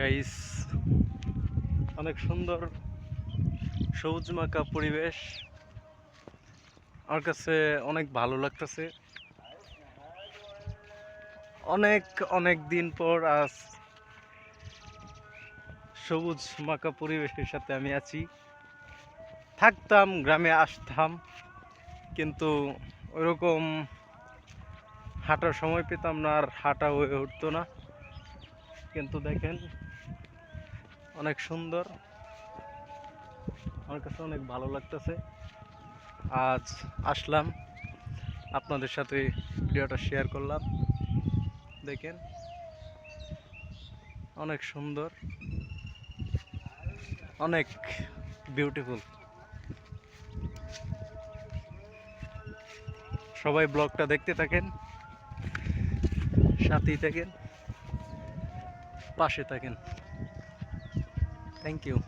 Guys অনেক সুন্দর সবুজ মাকা পরিবেশ। আমার কাছে অনেক ভালো লাগতেছে। অনেক অনেক দিন পর আজ সবুজ মাকা পরিবেশের সাথে আমি আছি। থাকতাম, গ্রামে আসতাম, কিন্তু ওরকম হাঁটার সময় পেতাম না আর হাঁটা হয়ে উঠতো না। কিন্তু দেখেন অনেক সুন্দর। আমার কাছে অনেক ভালো লাগতেছে। আজ আসলাম। আপনাদের সাথে ভিডিওটা শেয়ার করলাম। দেখেন, অনেক সুন্দর, অনেক বিউটিফুল সবাই ব্লগটা দেখতে থাকেন, সাথেই থাকেন, পাশে থাকেন। Thank you.